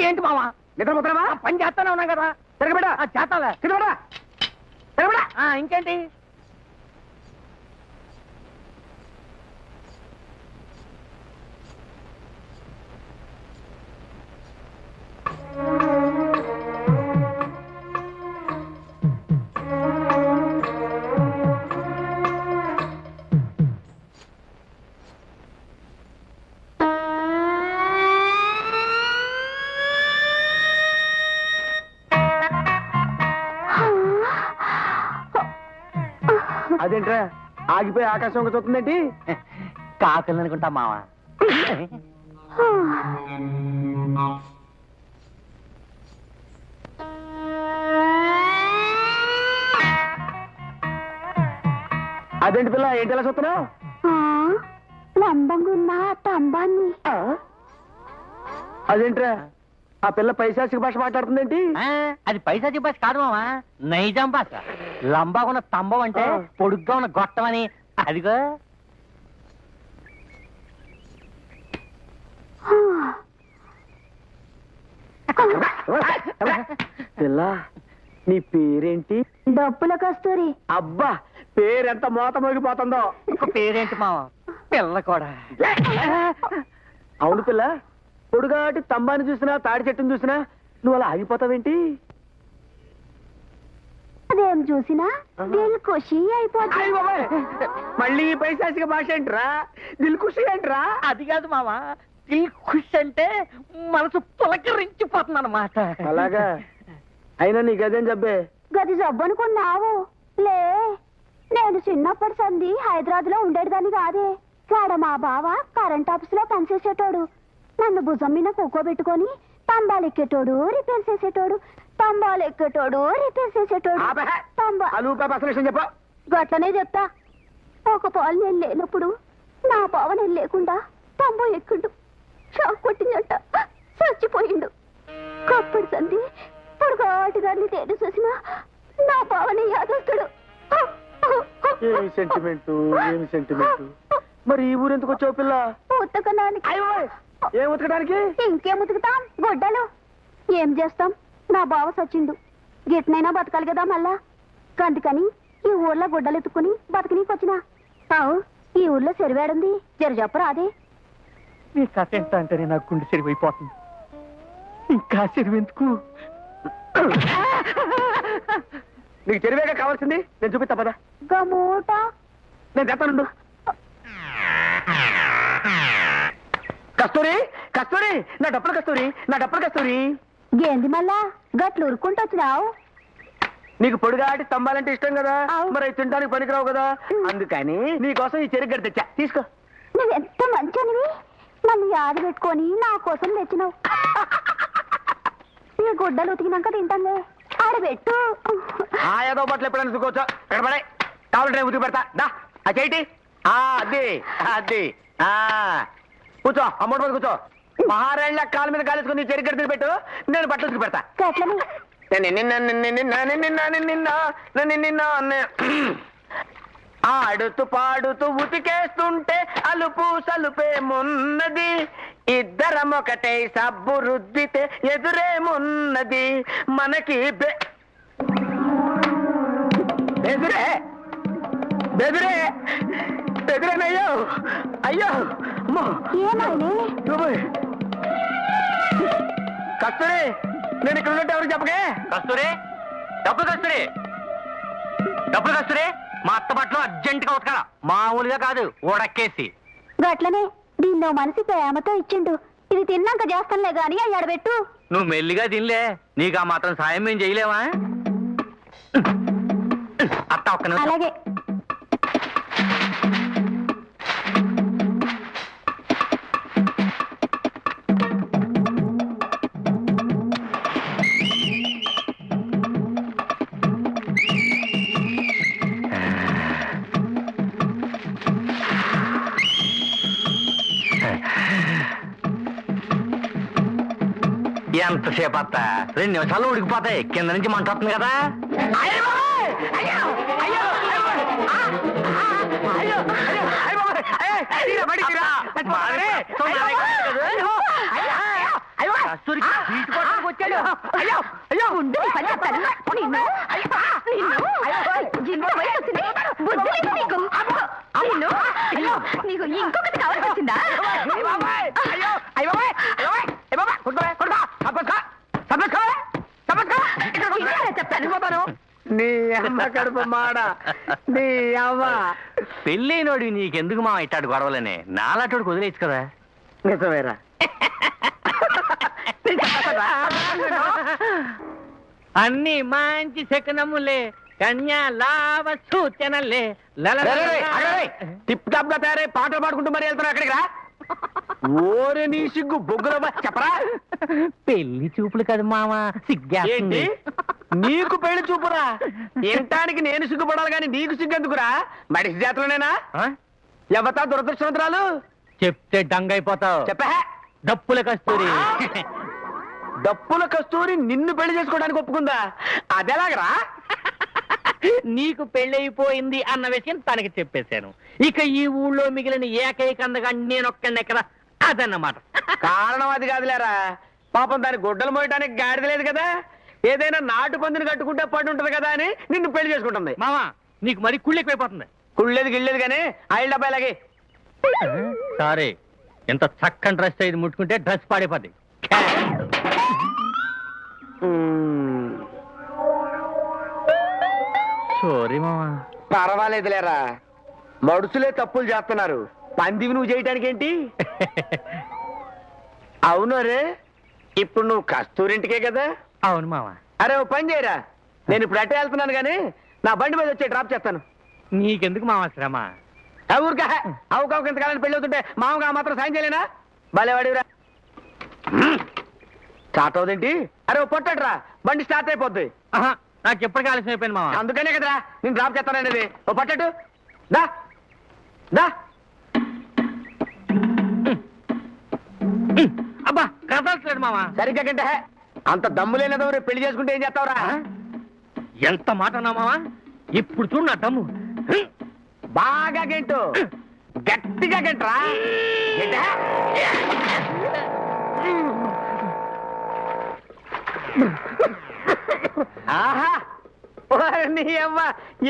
ఏంటి మావా? నిద్రపోతున్నావా పని చేస్తానే ఉన్నాం కదా. తిరగబెడ ఆ, చేస్తాలే. తిరగబెడ తిరగబెడ ఆ, ఇంకేంటి? ఆగిపోయి ఆకాశం చూస్తుందేంటి? కాకలు అనుకుంటా మావా. అదేంటి పిల్ల ఏంటి ఎలా చూస్తున్నావు? లంబంగున్న తంబాన్ని? అదేంట్రా? ఆ పిల్ల పైశాసిక భాష మాట్లాడుతుందేంటి? ఆ, అది పైసా భాష కాదు మావా నైజాం భాష. లంబాగా ఉన్న స్తంభం అంటే. పొడుగ్గా ఉన్న గొట్టం అని అదిగో. పిల్ల నీ పేరేంటి? డబ్బుల కస్తూరి. అబ్బా పేరెంత మోత మోగిపోతుందో ఇంకో పేరేంటి మావా పిల్ల కూడా. అవును పిల్ల పొడుగాటి స్తంభాన్ని చూసినా తాడి చెట్టుని చూసినా నువ్వు అలా ఆగిపోతావేంటి? అదేం చూసినా దిల్ ఖుషి అయిపోతుంది మళ్ళీ ఈ పైశాసిక భాష ఏంట్రా? దిల్ ఖుషి ఏంట్రా? అది కాదు మావా దిల్ ఖుష్ అంటే మనసు పులకరించిపోతుంది అన్నమాట అలాగా? అయినా నీకు అదేం చెప్పే గది జబ్బనుకున్నావు లే నేను చిన్నప్పటి సంది హైదరాబాద్లో ఉండేదాన్ని కాదే. కాడ మా బావ కరెంట్ ఆఫీస్లో పనిచేసేటోడు. నన్ను భుజం మీద కూకోబెట్టుకొని తంబాలు ఎక్కేటోడు రిపేర్ చేసేటోడు. తంబాలు ఎక్కేటోడు రిపేర్ చేసేటోడు. తంబా చెప్పు. గట్లనే చెప్తా. ఒక పాలు నేను లేనప్పుడు నా బావ నేను లేకుండా తంబో ఎక్కిండు. షాక్ కొట్టిందంట. చచ్చిపోయిండు. కప్పటి సంది పొడుగాటి దాన్ని తేడు చూసినా నా బావని యాదొస్తాడు. ఏమి సెంటిమెంట్ ఏమి సెంటిమెంట్ మరి ఈ ఊరు ఎందుకు వచ్చావు పిల్ల? అయ్యో! ఏం ఉతకడానికి? ఇంకేం ఉతుకుతాం? గొడ్డలు. ఏం చేస్తాం? నా బావ సచ్చిండు. గిట్నైనా బతకాలి కదా మళ్ళా? అందుకని ఈ ఊర్లో గుడ్డలు ఎత్తుకుని బతకనీకి వచ్చినా. అవు ఈ ఊర్లో సెరివేడుంది జర చెప్పరా అదే నీ కథ ఎంత అంటేనే నాకు గుండె చెరిపోయిపోతుంది ఇంకా చెరువెందుకు? నీకు తెలివేగా కావాల్సింది? నేను చూపిస్తా పద. గమూట నేను చెప్తానుండు కస్తూరి కస్తూరి నా డప్పులు కస్తూరి నా డప్పులు కస్తూరి. గేంది మళ్ళా? గట్లు ఉరుక్కుంటూ వచ్చినావు? నీకు పొడిగాటి స్తంభాలంటే ఇష్టం కదా? అవు. మరి అవి తినడానికి పనికిరావు కదా? అందుకని నీకోసం ఈ చెరుకు గడ్డ తెచ్చా. తీసుకో. నువ్వెంత మంచోనివి? నన్ను యాద పెట్టుకొని నా కోసం తెచ్చినావు? నీ గుడ్డలు ఉతికినాక తింటానులే ఆడబెట్టు ఆ ఏదో బట్టలు ఎప్పుడైనా చూసుకోవచ్చు ఇక్కడ పడే. కావాలంటే ఉతికి పెడతా. దా. ఆ చేయిటి ఆ అది. అది. ఆ. కూర్చో అమ్మోడు మీద కూర్చో మహారాణిలా కాలు మీద కాలేసుకుని చెరిగడ పెట్టు నేను బట్టలు పెడతా ఆడుతూ పాడుతూ ఉతికేస్తుంటే అలుపు సలుపేమున్నది ఇద్దరమొకటే సబ్బు రుద్దితే ఎదురేమున్నది మనకి బెదురే బెదురే బెదురేనయ్యో. అయ్యో. కస్తూరి నేను ఇక్కడ ఉన్నట్టు ఎవరికి చెప్పకే? కస్తూరి డబ్బులు కస్తూరి. డబ్బులు కస్తూరి మా అత్త బట్టలు అర్జెంట్గా ఉతకాల? మామూలుగా కాదు ఉడక్కేసి. గట్లనే దీన్నో మనిషి ప్రేమతో ఇచ్చిండు. ఇది తిన్నాక చేస్తానులే గాని అవి ఆడబెట్టు. నువ్వు మెల్లిగా తినలే. నీకు ఆ మాత్రం సాయం మేము చేయలేవా అత్త ఒక్క అలాగే. ఎంతసేపు అత్త రెండు నిమిషాలు ఉడికిపోతాయి కింద నుంచి మంట వస్తుంది కదా అయ్యో అమ్మ కడుపు మాడ. నీ అమ్మ పెళ్ళైనోడి నీకెందుకు మా ఇట్టాడు గొడవలని? నాలాటోడు వదిలేచ్చు కదా. నిజమేరా. అన్ని మంచి శకనములే కన్యా లావ సూచనలే. టిప్ టాప్గా తయారై పాటలు పాడుకుంటూ మరి వెళ్తున్నావు అక్కడికి రా ఓరే నీ సిగ్గు బొగ్గుల చెప్పరా? పెళ్ళి చూపులు కదా మామ ఏంటి? సిగ్గేస్తుంది నీకు పెళ్ళి చూపురా? వినటానికి నేను సిగ్గుపడాలి కానీ నీకు సిగ్గెందుకురా? మడిసి జాతలోనేనా ఆ? ఎవతా దురదృష్టవంతురాలు? చెప్తే డంగైపోతావు. చెప్పా. డప్పుల కస్తూరి. డప్పుల కస్తూరి నిన్ను పెళ్ళి చేసుకోవడానికి ఒప్పుకుందా? అదెలాగరా? నీకు పెళ్ళైపోయింది అన్న విషయం తనకి చెప్పేశాను. ఇక ఈ ఊళ్ళో మిగిలిన ఏకైక అందగా నేనొక్కడిని ఎక్కడ అదన్నమాట. కారణం అది కాదులేరా. పాపం దాని గుడ్డలు మోయటానికి గాడిద లేదు కదా? ఏదైనా నాటు పందిని కట్టుకుంటే పడి ఉంటది కదా అని నిన్ను పెళ్ళి చేసుకుంటుంది. మామా నీకు మరి కుళ్ళెక్కువైపోతుంది కుళ్ళేది గిళ్ళేది కానీ ఆయిల్ డబ్బా ఇలాగే. సారీ ఎంత చక్కని డ్రెస్ ఇది ముట్టుకుంటే డ్రెస్ పాడైపోద్ది. సారీ మామా పర్వాలేదులేరా. మడుసులే తప్పులు చేస్తున్నారు. పందివి నువ్వు చేయటానికి ఏంటి అవును రే ఇప్పుడు నువ్వు కస్తూరింటికే కదా? అవును మామా అరే ఓ పని చేయరా. నేను ఇప్పుడు అట్టే వెళ్తున్నాను కానీ నా బండి మీద వచ్చి డ్రాప్ చేస్తాను. నీకెందుకు మామా శ్రమ? ఊరికా అవుకావు ఇంతకాలం పెళ్ళి అవుతుంటే మామగా మాత్రం సాయం చేయలేనా? భలేవాడివిరా. స్టార్ట్ అవుదేంటి? అరే ఓ పొట్టట్రా బండి స్టార్ట్ అయిపోద్ది. నాకు ఎప్పటికీ ఆలస్యం అయిపోయింది మామా అందుకనే కదరా నేను డ్రాప్ చేస్తాననేది. ఓ పట్టట్టు. దా. దా. అబ్బా కదలట్లేదు మామా సరిగ్గా గంటే అంత దమ్ము లేనదో రేపు పెళ్ళి చేసుకుంటే ఏం చేస్తావురా? ఎంత మాట అన్నా మామా ఇప్పుడు చూడు నా దమ్ము. బాగా గంటు. గట్టిగా గంటరా? ఆహా! నీ అవ్వ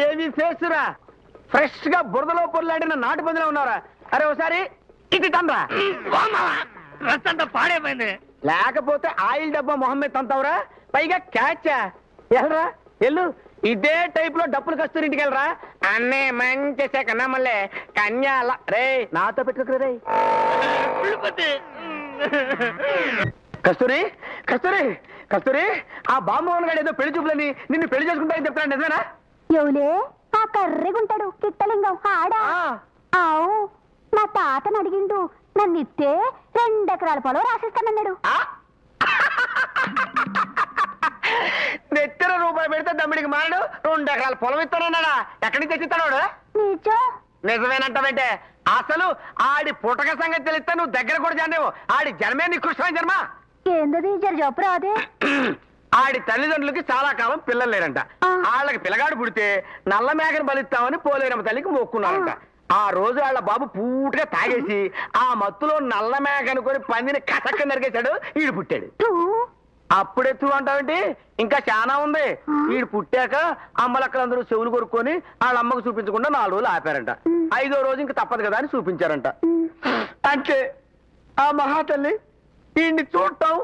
ఏమి చేస్తురా? ఫ్రెష్గా బురదలో పొల్లాడిన నాటు పందిలో ఉన్నారా అరే ఒకసారి ఇటు తండ్రా అంతా పాడైపోయింది. లేకపోతే ఆయిల్ డబ్బా మొహమ్మద్ తంతావురా? పైగా క్యాచా. ఎల్రా ఎల్లు ఇదే టైప్లో డబ్బులు కస్తూరి ఇంటికి వెళ్ళరా అన్నే మంచి సెకన్నా మళ్ళీ కన్యాల రే నాతో పెట్టుకోకరా రే. కస్తూరి కస్తూరి. కస్తూరి ఆ బామ్మోహన్ గారు ఏదో పెళ్ళి చూపులని నిన్ను పెళ్ళి చేసుకుంటానని చెప్తాను నిజమేనా? ఎవలే? ఆ కర్రెగుంటాడు కిట్టలింగం ఆడా? ఆవు మా తాతను అడిగిండు నన్ను ఇస్తే రెండెకరాల పొలం రాసిస్తానన్నాడు. ఆ. నెత్తిన రూపాయి పెడితే దమ్మిడికి మారడు రెండు ఎకరాల పొలం ఇస్తానన్నాడా? ఎక్కడి నుంచి తెచ్చిస్తాడు నిజం నిజమేనంటావంటే అసలు ఆడి పుటక సంగతి తెలిస్తే నువ్వు దగ్గర కూడా జానేవు ఆడి జన్మే నికృష్టమైన జన్మ. ఏందది? జర ఆడి తల్లిదండ్రులకి చాలా కాలం పిల్లలు లేరంట. వాళ్ళకి పిల్లగాడు పుడితే నల్ల మేకను బలిస్తామని పోలేరమ్మ తల్లికి మొక్కున్నారంట. ఆ. రోజు వాళ్ళ బాబు పూటగా తాగేసి ఆ మత్తులో నల్ల మేక అనుకొని పందిని కసక్క నరికేశాడు ఈడు పుట్టాడు. అప్పుడెత్తు అంటావేంటి? ఇంకా చాలా ఉంది. వీడు పుట్టాక అమ్మలక్కలందరూ చెవులు కొరుక్కొని వాళ్ళ అమ్మకు చూపించకుండా నాలుగు రోజులు ఆపారంట. ఐదో రోజు ఇంకా తప్పదు కదా అని చూపించారంట. అంటే ఆ మహాతల్లి వీడిని చూడటం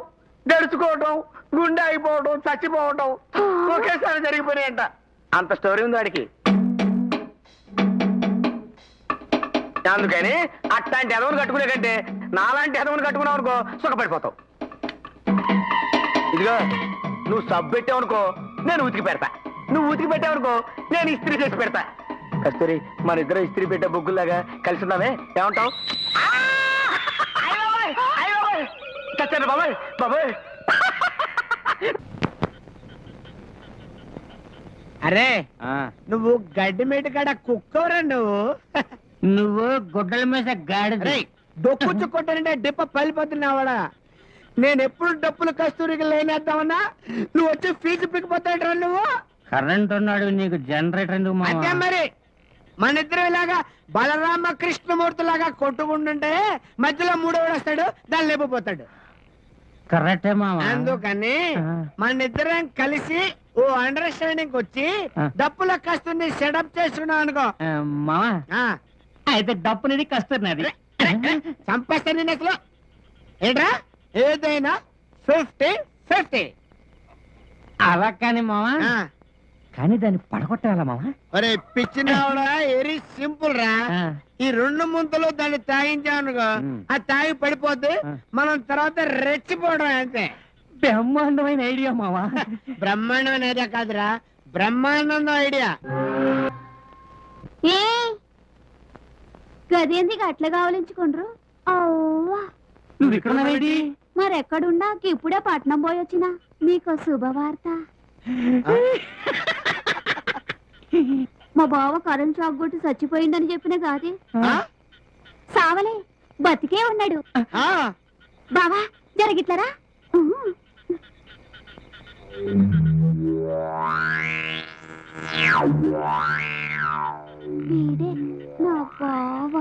గడుచుకోవటం గుండె అయిపోవటం చచ్చిపోవటం ఒకేసారి జరిగిపోయినాయంట. అంత స్టోరీ ఉంది వాడికి. అందుకని అట్లాంటి ఎదవను కట్టుకునే కంటే నాలాంటి ఎదవను కట్టుకున్నావు అనుకో సుఖపడిపోతావు. ఇదిగో నువ్వు సబ్బు పెట్టావనుకో నేను ఉతికి పెడతా. నువ్వు ఉతికి పెట్టావనుకో నేను ఇస్త్రీ చేసి పెడతా. కస్తూరి మన ఇద్దరు ఇస్త్రీ పెట్టే బొగ్గుల్లాగా కలిసి ఉన్నామే. ఏమంటావు? చచ్చాను బాబాయ్ బాబాయ్. అరే నువ్వు గడ్డి మేట కాడ కుక్కవరా నువ్వు? నువ్వు గుడ్డల మీద గాడిద. డొక్కు చుక్కొట్టానంటే డిప్ప పలిపోతున్నావాడా నేను ఎప్పుడు డప్పులు కస్తూరికి లేనేద్దామన్నా నువ్వు వచ్చి ఫీజు పిక్కిపోతాడరా నువ్వు? కరెంట్ ఉన్నాడు నీకు జనరేటర్ ఎందుకు అంతే మరి. మన ఇద్దరు ఇలాగా బలరామ కృష్ణమూర్తి లాగా కొట్టుకుంటుంటే మధ్యలో మూడోడు వస్తాడు దాన్ని లేకపోతాడు కరెక్టే మామ అందుకని మన ఇద్దరం కలిసి ఓ అండర్స్టాండింగ్ వచ్చి. డప్పుల కస్తుంది సెటప్ చేసుకున్నాం అనుకో. మామ ఆ, అయితే డప్పునిది కస్తున్నది చంపేస్తా నేను అసలు. ఏంట్రా? ఏదైనా ఫిఫ్టీ ఫిఫ్టీ అలా కానీ మామ కానీ దాన్ని పడగొట్టాలా మామ? ఒరే పిచ్చినవాడా సింపుల్ రా. ఆ. ఈ రెండు ముంతలు దాన్ని ఉమ్. అది తాగి పడిపోద్ది ఆ. మనం తర్వాత రెచ్చిపోవడం అంతే. బ్రహ్మాండమైన ఐడియా మామ. బ్రహ్మాండమైన ఐడియా కాదురా. బ్రహ్మాండం ఐడియా. ఏ? గదేంది అట్లా కావలించుకుండ్రు అవ్వా. నువ్వు ఇక్కడ ఉన్నావేంటి? మరెక్కడున్నా? ఇప్పుడే పట్నం పోయి వచ్చిన మీకు శుభవార్త. మా బావ కరెంట్ షాక్ కొట్టి చచ్చిపోయిందని చెప్పిన కాదే ఆ? సావలే బతికే ఉన్నాడు. ఆ, బావా జరిగిట్లరా? వీడే నా బావ.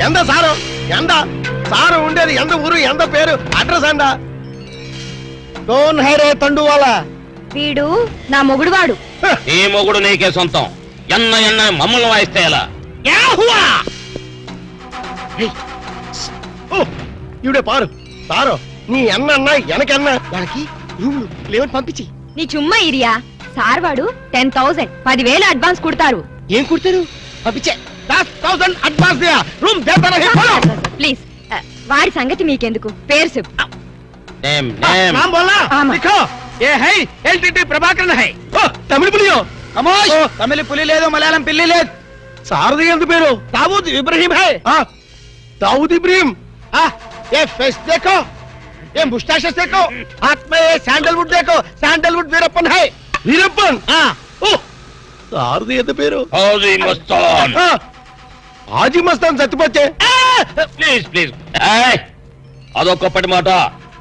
ఎంత సారు? ఎంత? సారు ఉండేది ఎంత ఊరు ఎంత పేరు? అడ్రస్ ఎంత? కౌన్ హైరే తండువాల? వీడు నా మొగుడు వాడు నీ మొగుడు నీకే సొంతం. ఎన్న ఎన్న మమ్మల్ని వాయిస్తే ఎలా? ఓ ఇవిడే పారు. సారు నీ అన్న అన్న ఎనకన్న వాళ్ళకి రూములు లేవని పంపించి. నీ చుమ్మా ఇరియా. సార్ వాడు టెన్ థౌసండ్ పదివేలు అడ్వాన్స్ కుడతారు. ఏం కుడతారు? పంపించే. దస్ thousand advance Diya room దేతానా hey follow please ఆ, వాడి సంగతి మీకెందుకు పేరు చెప్పు నేమ్ నేమ్ नाम बोलना आमा। लिखो ये है एलटीटी प्रभाकरन है ओ तमिल పులియో కమోష్ తమిళ పులి లేదు మలయాళం పిల్లి లేదు సారది ఎంత పేరు దావూద్ ఇబ్రహీం है दाऊद इब्राहिम आ ये फेस देखो ये मुस्टैचेस देखो हाथ में ये सैंडलवुड देखो सैंडलवुड वीरप्पन है वीरप्पन हां ओ సారది ఎంత పేరు హౌజీ మస్తాన్ ఆ, ఆజిమస్తాన్ చచ్చిపోతే ప్లీజ్ ప్లీజ్. అదొక్కటి మాట.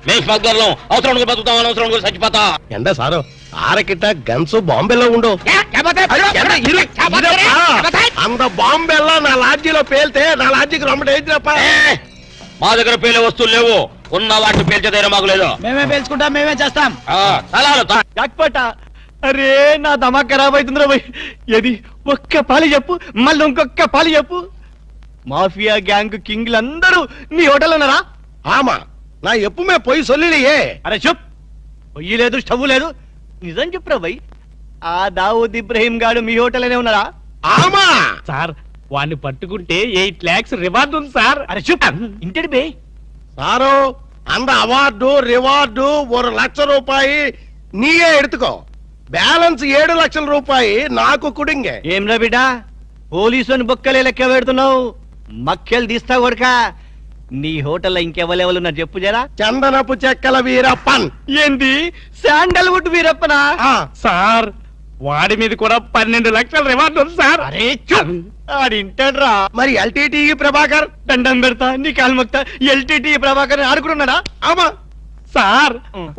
మేము స్మగ్లర్లం అవసరం బతుకుతాం అవసరం చచ్చిపోతా. ఎండ సారు? ఆరకిట గన్స్ బాంబేలో ఉండు. అంత బాంబేలో నా లాడ్జీలో పేలితే నా లాడ్జీకి రమ్మట మా దగ్గర పేలే వస్తువులు లేవు. ఉన్న వాటిని పేల్చేదైనా మాకు లేదు. మేమే పేల్చుకుంటాం మేమే చేస్తాం. అరే నా దమా ఖరాబ్ అవుతుంది రాబోయ్ ఏది? ఒక్క పాలి చెప్పు మళ్ళీ ఇంకొక్క పాలి చెప్పు. మాఫియా గ్యాంగ్ కింగ్లు అందరూ నీ హోటల్ ఉన్నారా? ఆమా నా ఎప్పుమే పోయి సొల్లియే అరే చెప్ పొయ్యి లేదు స్టవ్ లేదు. నిజం చెప్పురా భయ్ ఆ దావూద్ ఇబ్రహీం గాడు మీ హోటల్లోనే ఉన్నారా? ఆమా! సార్ వాడిని పట్టుకుంటే ఎయిట్ లాక్స్ రివార్డ్ ఉంది సార్. అరే చెప్ ఇంటి బే. సారు అంద అవార్డు రివార్డు ఒక లక్ష రూపాయి నీయే ఎడుతుకో. బ్యాలెన్స్ ఏడు లక్షల రూపాయి నాకు కుడింగే. ఏం రా బిడ్డ? పోలీసుని బొక్కలే లెక్క పెడుతున్నావు. మక్కెలు తీస్తా కొడక. నీ హోటల్లో ఇంకెవరెవరు ఉన్నారు చెప్పు జరా. చందనపు చెక్కల వీరప్పన్. ఏంది? శాండల్వుడ్ వీరప్పనా? ఆ, సార్ వాడి మీద కూడా పన్నెండు లక్షల రివార్డు ఉంది సార్. అరే. ఆడింటాడ్రా మరి ఎల్టీటీ ప్రభాకర్? దండం పెడతా నీ కాలు మొక్తా. ఎల్టీటీ ప్రభాకర్ ఆడుకున్నాడా ఆమా సార్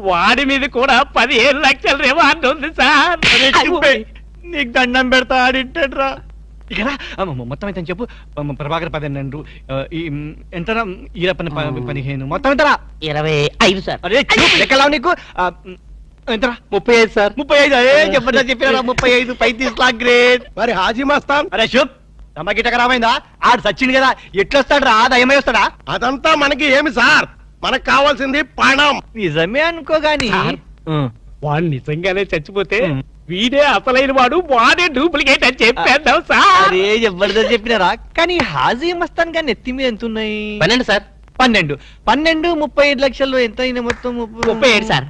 వాడి మీద కూడా పదిహేను లక్షల రివార్డు ఉంది సార్. నీకు దండం పెడతా ఆడింటాడ్రా ఇక మొత్తం అయితే చెప్పు. ప్రభాకర్ మ్, ఎంతరా? పదిహేను. మొత్తం ఎంతరా? ఇరవై ఐదు సార్. అరే నీకు? ఎంతరా? ముప్పై ఐదు సార్. ముప్పై ఐదు అదే చెప్పండి చెప్పినారా? ముప్పై ఐదు పైతీస్ లాక్ గ్రేట్ మరి హాజీ మస్తాన్. అరే శుభ్ రామైందా? ఆడు సచ్చింది కదా ఎట్లొస్తాడు రా దయమై వస్తాడా? అదంతా మనకి ఏమి సార్? మనకు కావాల్సింది పణం నిజమే అనుకో గాని. వాడు నిజంగానే చచ్చిపోతే. వీడే అసలైన వాడు వాడే డూప్లికేట్ అని చెప్పేద్దాం సార్. అరే జబర్దస్త్ చెప్పినారా? కానీ హాజీ మస్తాన్ గాని ఎత్తి మీద ఎంత ఉన్నాయి? పన్నెండు సార్. పన్నెండు. పన్నెండు ముప్పై ఐదు లక్షల్లో ఎంత అయినా మొత్తం ముప్పై ఏడు సార్.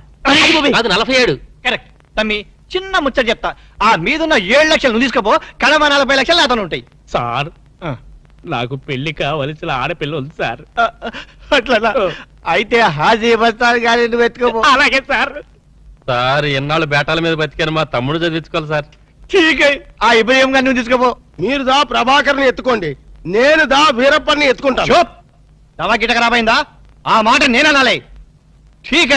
నలభై ఏడు. కరెక్ట్. తమ్మి చిన్న ముచ్చట చెప్తా. ఆ మీదున్న ఏడు లక్షలు నువ్వు తీసుకోపో కడమ నలభై లక్షలు అతను ఉంటాయి. సార్ ఆ, నాకు పెళ్ళి కావలసిన ఆడపిల్ల ఉంది సార్. ఆ, అట్లనా? అయితే హాజీ మస్తాన్ గాని నువ్వు అలాగే సార్. సార్ ఎన్నాళ్ళు బేటాల మీద బతికాను మా తమ్ముడు చదివించుకోవాలి సార్. ఠీక్. ఆ ఇబ్రహీం గారిని నువ్వు తీసుకోపో. మీరు దా ప్రభాకర్ని ఎత్తుకోండి. నేను దా వీరప్పన్ని ఎత్తుకుంటాను. తమా గిటక రామైందా ఆ మాట నేననాలే. ఠీక్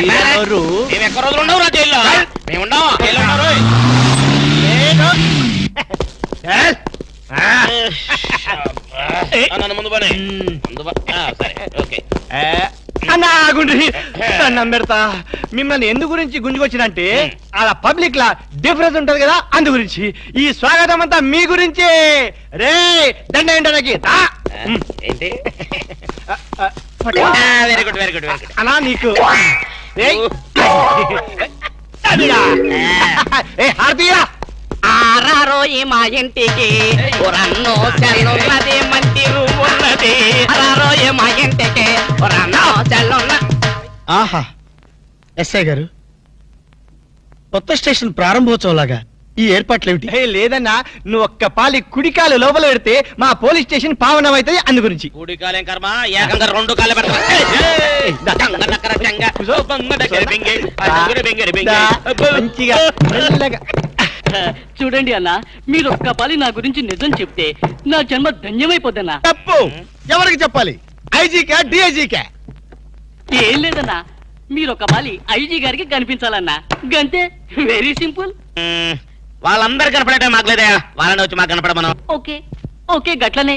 మీరెవరు? మేము ఎక్క రోజులు ఉండవు రా జైల్లో మేము ఉండవు జైల్లో ఉన్నారు చల్. నన్ను ముందు పని ముందు పని. ఆ, సరే ఓకే ఏ, అన్నా గుండ్రి దండం పెడతా మిమ్మల్ని ఎందు గురించి గుంజుకొచ్చినంటే అలా పబ్లిక్ లా డిఫరెన్స్ ఉంటది కదా అందు గురించి. ఈ స్వాగతం అంతా మీ గురించే. రే దండ ఏంటనకి ఏంటి? Very good very good very good అనా నీకు. రేయ్. అదిరా. ఏ హారతీయరా ఆరారో ఈ మా ఇంటికి రన్నో చెల్లున్నది మంచి రూమ్ ఉన్నది. ఆరారో ఈ మా ఇంటికి రన్నో చెల్లున్న ఆహా. ఎస్ఐ గారు కొత్త స్టేషన్ ప్రారంభోత్సవం లాగా ఈ ఏర్పాట్లు ఏమిటి ఏ లేదన్నా నువ్వు ఒక్క పాలి కుడికాలు లోపల పెడితే మా పోలీస్ స్టేషన్ పావనం అవుతుంది అందు గురించి. కూడి కాలేం కర్మ? ఏకంగా రెండు పెడతా. బెంగే బెంగే మంచిగా మెల్లగా. చూడండి అన్న మీరు ఒక్క పాలి నా గురించి నిజం చెప్తే నా జన్మ ధన్యమైపోద్దన్నా. తప్పు. ఎవరికి చెప్పాలి? ఐజీకా డిఐజీకా? ఏం లేదన్నా మీరు ఒక పాలి ఐజీ గారికి కనిపించాలన్నా. గంతే వెరీ సింపుల్. వాళ్ళందరూ కనపడటం మాకు లేదయా వాళ్ళని వచ్చి మాకు కనపడమను. ఓకే ఓకే గట్లనే.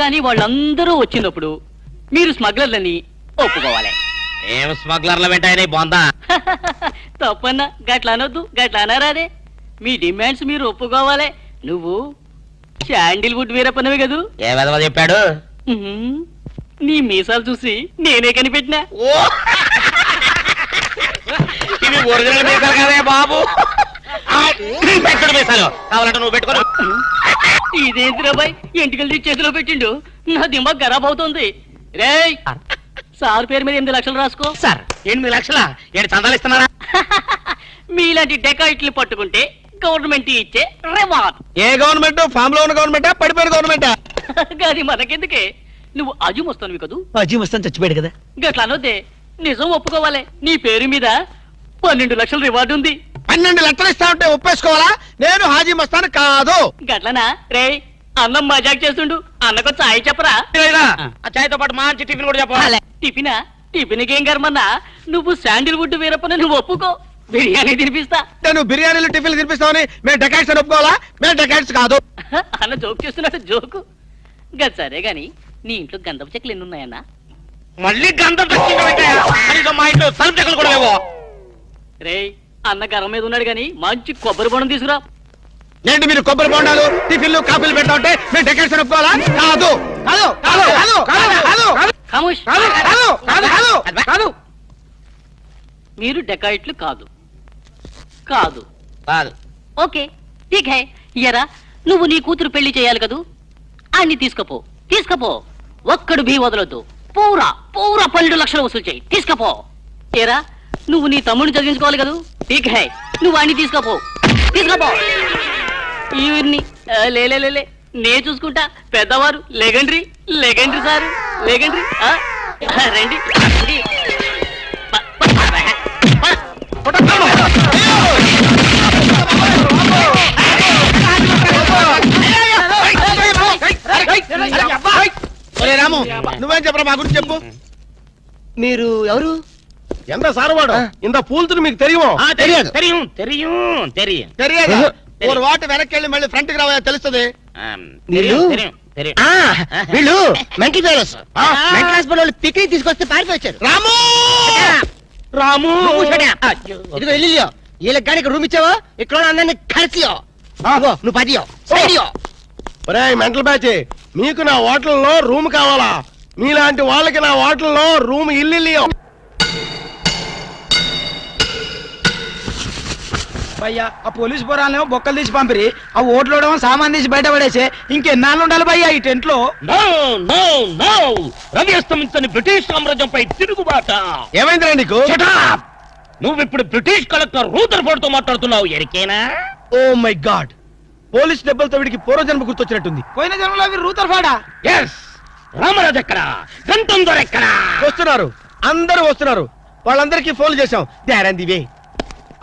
గాని వాళ్ళందరూ వచ్చినప్పుడు మీరు స్మగ్లర్లని ఒప్పుకోవాలి. ఏం స్మగ్లర్ల వెంటాయని బాందా? తప్పన్నా గట్ల అనొద్దు గట్ల అనరాదే మీ డిమాండ్స్ మీరు ఒప్పుకోవాలి. నువ్వు శాండిల్వుడ్ వీరప్పనవి కదూ? ఏ విధవ చెప్పాడు. నీ మీసాలు చూసి నేనే కనిపెట్టినా? ఇవి ఒరిజినల్ మీసాలు కదే బాబు. పెట్టుడు మీసాలు కావాలంటే నువ్వు పెట్టుకో ఇదేంటి రాబాయ్ ఎంటికలు తీసి చేతిలో పెట్టిండు. నా దిమాగ్ ఖరాబ్ అవుతుంది. రేయ్ సార్. పేరు మీద ఎనిమిది లక్షలు రాసుకో. సార్ ఎనిమిది లక్షల? ఏడు చందాలు ఇస్తున్నారా? మీలాంటి డెకాయిట్లు పట్టుకుంటే గవర్నమెంట్ ఇచ్చే రివార్డ్. ఏ గవర్నమెంట్? ఫామ్లో ఉన్న గవర్నమెంటా? పడిపోయిన గవర్నమెంటా? గది మనకెందుకే? నువ్వు అజుమ్ వస్తాను కదూ? అజీ మస్తాన్ చచ్చిపోయాడు కదా. గట్లా అనొద్దే. నిజం ఒప్పుకోవాలి. నీ పేరు మీద పన్నెండు లక్షల రివార్డు ఉంది. పన్నెండు లెక్కలు ఇస్తా ఉంటే ఒప్పేసుకోవాలా? నేను హాజీ మస్తాను కాదు. గట్లనా? రేయ్ అన్నం మజాక్ చేస్తుండు. అన్నకు చాయ్ చెప్పరా? ఆ. చాయ్తో పాటు మంచి టిఫిన్ కూడా చెప్పాలి టిఫినా టిఫిన్? ఏం కర్మన్నా? నువ్వు శాండిల్వుడ్ వీరప్పని నువ్వు ఒప్పుకో. బిర్యానీ తినిపిస్తా. నేను బిర్యానీలు టిఫిన్లు తినిపిస్తామని మేము డెకాట్స్ అని ఒప్పుకోవాలా? మేము డెకాట్స్ కాదు. అన్న జోక్ చేస్తున్నాడు జోకు. గది సరే గాని నీ ఇంట్లో గంధపు చెక్కలు ఎన్ని ఉన్నాయన్నా మళ్ళీ గంధం. కనీసం మా ఇంట్లో సరుకు చెక్కలు కూడా లేవు. రేయ్ అన్న గర్వం మీద ఉన్నాడు గాని మంచి కొబ్బరి బొండం తీసుకురా ఏంటి మీరు కొబ్బరి బొండాలు టిఫిన్లు కాఫీలు పెడతా ఉంటే మేము ఒప్పుకోవాలా కాదు కాదు కాదు కాదు కాదు కాదు ఖమోష్ కాదు కాదు కాదు కాదు కాదు మీరు డెకాయిట్లు కాదు కాదు కాదు ఓకే ఠీక్ హై ఎరా నువ్వు నీ కూతురు పెళ్ళి చేయాలి కదూ అన్ని తీసుకపో తీసుకపో ఒక్కడు భీ వదలొద్దు పూరా పూరా పన్నెండు లక్షలు వసూలు చేయి తీసుకపో ఏరా నువ్వు నీ తమ్ముడిని చదివించుకోవాలి కదూ? ఠీక్ హై నువ్వు అన్ని తీసుకపో. తీసుకపో. ఇవన్నీ ఆ, లే లే, లే, లే. నే చూసుకుంటా. పెద్దవారు లెగండ్రి లెగండ్రి సారు లెగండ్రి రండి రాము నువ్వేం చెప్పరా? మా గురించి చెప్పు. మీరు ఎవరు? ఎంత సారవాడు? ఇంత పూల్తులు మీకు తెలియమో? తెలియదు. తెలియం తెలియం తెలియం తెలియదు. ఒక వాటి వెనక్కి వెళ్ళి మళ్ళీ ఫ్రంట్కి రావా తెలుస్తుంది తెలియం తెలియం తెలియం వీళ్ళు మెంటల్ ఆ. మెంటల్ హాస్పిటల్ వాళ్ళు పిక్నిక్ తీసుకొస్తే పారిపోయారు. రాము! రాము! ఇదిగో ఇల్లు వీళ్ళకి కానీ రూమ్ ఇచ్చావా? ఇక్కడ అందరినీ ఇదిగో, నువ్వు పదియో. సైడియో. ఒరే మెంటల్ బ్యాచ్ మీకు నా హోటల్లో రూమ్ కావాలా? మీలాంటి వాళ్ళకి నా హోటల్లో రూమ్ ఇల్లు భయ్యా ఆ పోలీస్ పోరాలేమో బొక్కలు తీసి పంపిరి ఆ ఓట్లోడేమో సామాన్ తీసి బయట పడేసే ఇంకెన్నాళ్ళు ఉండాలి భయ్యా ఈ టెంట్లో నో నో నో. రవి అస్తమించని బ్రిటిష్ సామ్రాజ్యంపై తిరుగుబాట. ఏమైందిరా నీకు? Shut up! నువ్వు ఇప్పుడు బ్రిటిష్ కలెక్టర్ రూతర్తో మాట్లాడుతున్నావు ఎరికేనా? Oh my god. పోలీస్ దెబ్బలతో వీడికి పూర్వజన్మ గుర్తొచ్చినట్టుంది. పోయిన జన్మలో అవి రూతర్ ఫాడా ఎస్ రామరాజు ఎక్కడ? గంటం దొర ఎక్కడ వస్తున్నారు. అందరూ వస్తున్నారు. వాళ్ళందరికీ ఫోన్ చేశాం. దారంది వే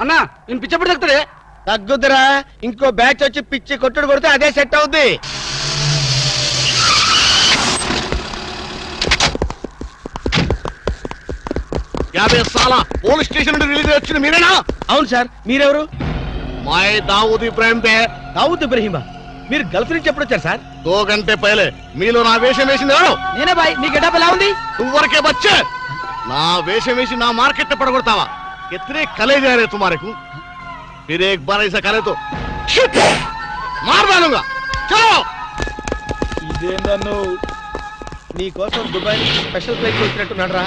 అన్నా నేను పిచ్చప్పుడు తగ్గుతాడే తగ్గుద్దురా ఇంకో బ్యాచ్ వచ్చి పిచ్చి కొట్టుడు కొడితే అదే సెట్ అవుద్ది. యాభై సాల పోలీస్ స్టేషన్ నుండి రిలీజ్ వచ్చిన మీరేనా? అవును సార్ మీరెవరు? మై దావుద్ ఇబ్రాహిం దే దావుద్ ఇబ్రహీమా? మీరు గల్ఫ్ నుంచి ఎప్పుడు వచ్చారు సార్? దో గంటే పైలే. మీలో నా వేషం వేసింది ఎవరు? నేనే బాయ్ నీ గెటప్ ఎలా ఉంది? నువ్వరకే బచ్చే. నా వేషం వేసి నా మార్కెట్ పడగొడతావా? ఎత్రే కలే जा रहे तुम्हारे को फिर एक बार ऐसा करे तो shit! मार डालूंगा चलो ఇదేందన్ను నీ కోసం దుబాయ్ నుంచి స్పెషల్ ఫ్లైట్ వచ్చినట్టున్నాడు రా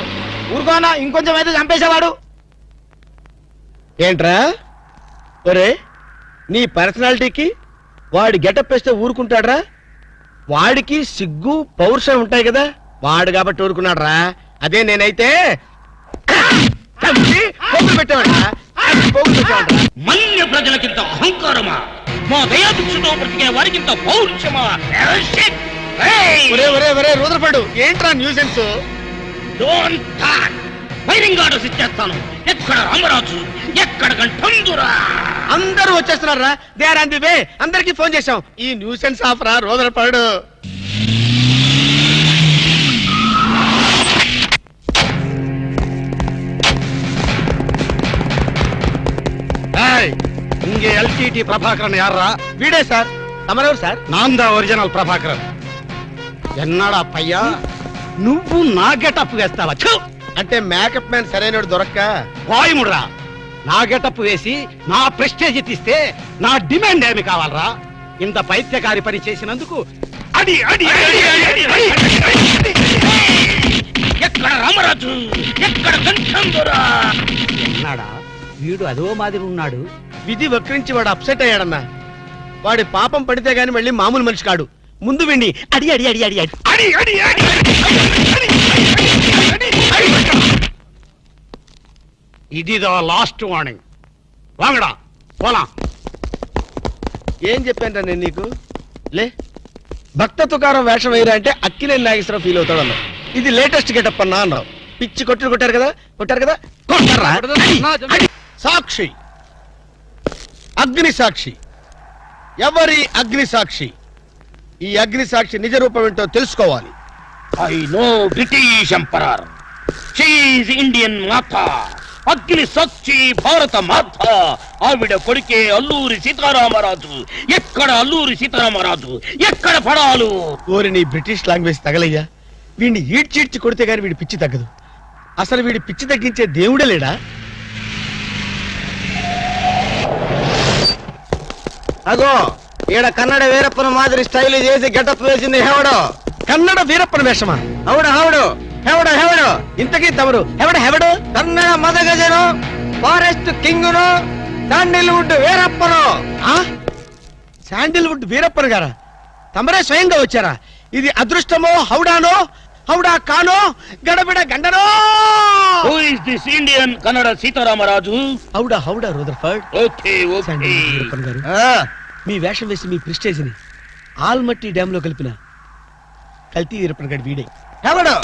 ఊరుకోనా ఇంకొంచెం అయితే చంపేసేవాడు ఏంట్రా ఒరే నీ పర్సనాలిటీకి వాడి గెటప్ వేస్తే ఊరుకుంటాడ్రా వాడికి సిగ్గు పౌరుషం ఉంటాయి కదా వాడు కాబట్టి ఊరుకున్నాడు రా అదే నేనైతే మన్య ప్రజలకింత అహంకారమా? మా దయాభిక్షతో బ్రతికే వారికింత పౌరుషమా? ఒరే రూదరపడు ఏంట్రా న్యూసెన్స్ ఫైరింగ్ ఆర్డర్స్ ఇచ్చేస్తాను. ఎక్కడ రామరాజు? ఎక్కడ అందరూ వచ్చేస్తున్నారా they are on the way అందరికి ఫోన్ చేశాం. ఈ న్యూసెన్స్ ఆఫ్ రా రూదరపడు. இங்கே எல்டிடி பிரபாகரன் யாரா వీడే సార్ తమరెవరు సార్ நான் தான் ఒరిజినల్ ప్రభాకరన్ ఎన్నాడా పయ్యా నువ్వు నా గెటప్ వేస్తావా ఛు! అంటే మేకప్ మ్యాన్ సరైనడు దొరక్క వాయుముడ్రా నా గెటప్ వేసి నా ప్రెస్టేజ్ తీస్తే నా డిమాండ్ ఏమి కావాలరా ఇంత పైత్యకారి పని చేసినందుకు అడి అడి అడి, అడి, అడి, అడి, అడి. ఎక్కడ రామరాజు ఎక్కడ గంటందురా ఎన్నాడా వీడు అదో మాదిరి ఉన్నాడు విధి వక్రించి వాడు అప్సెట్ అయ్యాడన్నా వాడి పాపం పడితే గాని మళ్ళీ మామూలు మనిషి కాడు ముందు విండి అడి అడి అడి అడి ఇది లాస్ట్ వార్నింగ్ వాంగడా పోలా ఏం చెప్పాను నేను నీకు లే భక్త తుకారం వేషం వేయరా అంటే అక్కిలేని నాగేశ్వరం ఫీల్ అవుతాడు అన్నావు ఇది లేటెస్ట్ గెటప్ అన్నా అన్నావు పిచ్చి కొట్టులు కొట్టారు కదా కొట్టారు కదా కొట్టారా సాక్షి అగ్ని సాక్షి ఎవరి అగ్ని సాక్షి ఈ అగ్ని సాక్షి నిజ రూపం ఏంటో తెలుసుకోవాలి. ఐ నో బ్రిటిష్ ఎంపరర్ షీఈ్ ఇండియన్ మాత అగ్ని సాక్షి భారత మాత ఆవిడ కొడుకే అల్లూరి సీతారామరాజు. ఎక్కడ అల్లూరి సీతారామరాజు? ఎక్కడ పడాలు? ఓరి నీ బ్రిటిష్ లాంగ్వేజ్ తగలయ్యా. వీడిని ఈడ్చిడ్చి కొడితే గాని వీడి పిచ్చి తగ్గదు. అసలు వీడి పిచ్చి తగ్గించే దేవుడే లేడా? అగో ఈడ కన్నడ వీరప్పన మాదిరి స్టైల్ చేసి గెటప్ వేసింది హెవడో. కన్నడ వీరప్పన వేషమా? అవుడు హౌడు హెవడు హెవడు. ఇంతకీ తమరు ఎవడ హెవడు? కన్నడ మదగజను ఫారెస్ట్ కింగును శాండిల్వుడ్ వీరప్పను. శాండిల్వుడ్ వీరప్పన్ గారా? తమరే స్వయంగా వచ్చారా? ఇది అదృష్టమో హౌడానో? హౌడా కానో గడబిడ గండనో! Who is this Indian Kannada Sitaramaraju Howrah హౌడా రూదర్ఫర్డ్ ఓకే ఓకే. గారు. మీ వేషం వేసి మీ ప్రిస్టేజ్ని ఆల్మట్టి డ్యామ్లో కలిపిన కల్తీ వీరప్పన్ గారి వీడే. ఎవడు?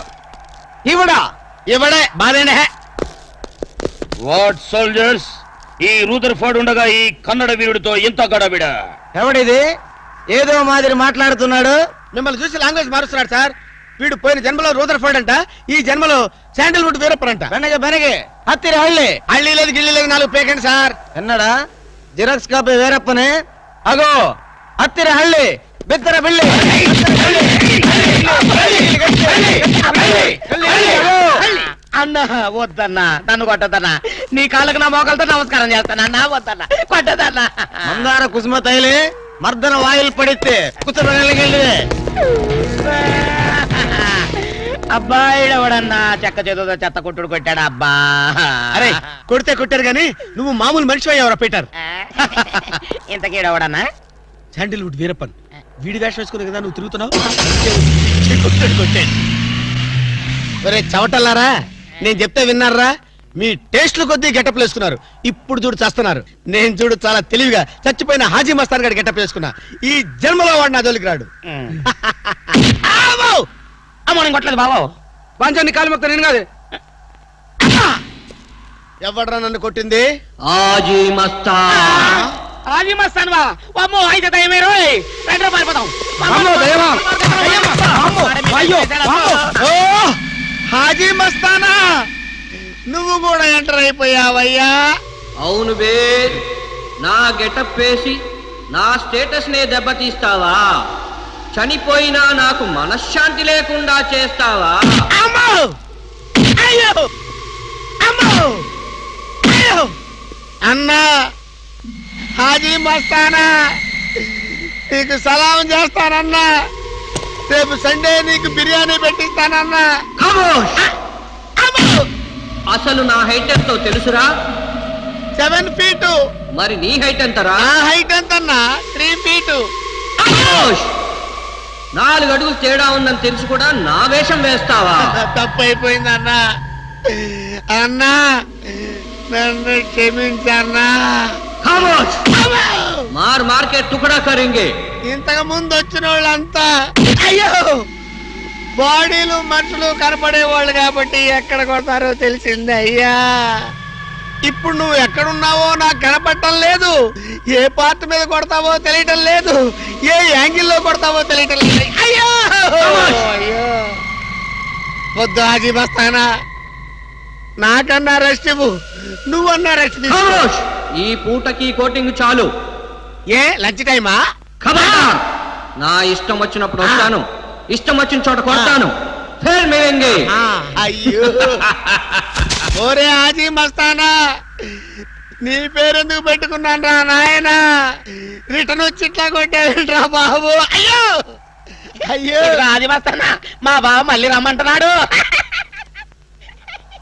ఇవడా? ఇవడే వాట్ సోల్జర్స్ ఈ రూదర్ఫర్డ్ ఉండగా ఈ కన్నడ వీరుడితో ఎంత గడబిడ. ఎవడిది? ఏదో మాదిరి మాట్లాడుతున్నాడు. మిమ్మల్ని చూసి లాంగ్వేజ్ మారుస్తున్నాడు సార్. వీడు పోయిన జన్మలో రూదర్ఫర్డ్ అంట ఈ జన్మలో శాండిల్వుడ్ వీరప్పన్ అంట. బెనగ బెనగే. హత్తిరి హళ్ళి. హళ్ళి లేదు గిల్లి లేదు నాలుగు పేకండి సార్. ఎన్నడా? జిరాక్స్ కాపీ వీరప్పనే? అగో హత్తిరి హళ్ళి. బిత్తర బిల్లి అన్న వద్దన్నా. నన్ను కొట్టదన్నా నీ కాళ్ళకు నా మోకాలతో నమస్కారం చేస్తానా? నా వద్దన్నా. కొట్టదన్నా మందార కుసుమ తైలి మర్దన వాయులు పడితే కుసరగలిగి అబ్బాయి ఎవడన్నా చెక్క చేతులతో చెత్త కొట్టుడు కొట్టాడు అబ్బా? అరే కొడితే కొట్టారు గాని నువ్వు మామూలు మనిషి అయ్యావరా పీటర్? ఇంతకీడవడన్నా శాండిల్వుడ్ వీరప్పన్. వీడి వేషం వేసుకుని కదా నువ్వు తిరుగుతున్నావు? కొట్టాడు కొట్టాడు. ఒరే చవటల్లారా? నేను చెప్తే విన్నారా? మీ టేస్ట్లు కొద్దీ గెటప్ వేసుకున్నారు. ఇప్పుడు చూడు చేస్తున్నారు. నేను చూడు చాలా తెలివిగా చచ్చిపోయిన హాజీ మస్తాన్ గారి గెటప్ వేసుకున్నా. ఈ జన్మలో వాడు నా జోలికి రాడు! అమ్మో నేను కొట్టలేదు బాబు పంచాన్ని కాలు మొక్క నేను కాదు ఎవడ్రా నన్ను కొట్టింది ఆజీ మస్తా ఆజీ మస్తాన్ బా అమ్మో అయితే దయమే రోయ్ రెండు రూపాయలు పోతాం అమ్మో, దయమా? దయమా? అమ్మో, అయ్యో, అమ్మో. ఓ, హాజీ మస్తానా నువ్వు కూడా ఎంటర్ అయిపోయావయ్యా అవును బే నా గెటప్ వేసి నా స్టేటస్ నే దెబ్బతీస్తావా చనిపోయినా నాకు మనశ్శాంతి లేకుండా చేస్తావా? అన్నా! హాజీ మస్తానా! నీకు సలాం చేస్తానన్నా! రేపు సండే నీకు బిర్యానీ పెట్టిస్తానన్నా! అసలు నా హైట్ ఎంతో తెలుసురా? Seven feet! మరి నీ హైట్ ఎంతరా? హైట్ ఎంతన్నా? Three feet! నాలుగు అడుగులు తేడా ఉందని తెలిసి కూడా నా వేషం వేస్తావా? తప్పైపోయింది అన్నా అన్నా నన్ను క్షమించన్నా! మార్ మార్కెట్ టుకడా కరింగే. ఇంతకు ముందు వచ్చిన వాళ్ళంతా అయ్యో! బాడీలు మనుషులు కనపడే వాళ్ళు కాబట్టి ఎక్కడ కొడతారో తెలిసింది అయ్యా! ఇప్పుడు నువ్వు ఎక్కడున్నావో నాకు కనపడటం లేదు. ఏ పార్ట్ మీద కొడతావో తెలియటం లేదు. ఏ యాంగిల్లో కొడతావో తెలియటం లేదు. అయ్యో! అయ్యో! వద్దు హాజీ బస్తానా. నాకన్నా రెస్ట్ ఇవ్వు. నువ్వన్నా రెస్ట్! ఈ పూటకి కోటింగ్ చాలు. ఏ లంచ్ టైమా? నా ఇష్టం వచ్చినప్పుడు వస్తాను. ఇష్టం వచ్చిన చోట కొడతాను. ఫేర్ మేరేంగే ఆ, అయ్యో ఓరే ఆజీ మస్తానా నీ పేరెందుకు పెట్టుకున్నాను రా నాయన రిటర్న్ వచ్చి ఇట్లా కొట్టావేంట్రా బాబు అయ్యో అయ్యో ఆజీ మస్తానా మా బావ మళ్ళీ రమ్మంటున్నాడు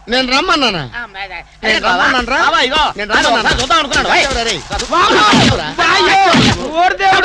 నేను రమ్మన్నానా నేను రమ్మన్నాను రా బావా, ఇగో నేను రమ్మన్నానా? చూద్దాం అనుకున్నాడు?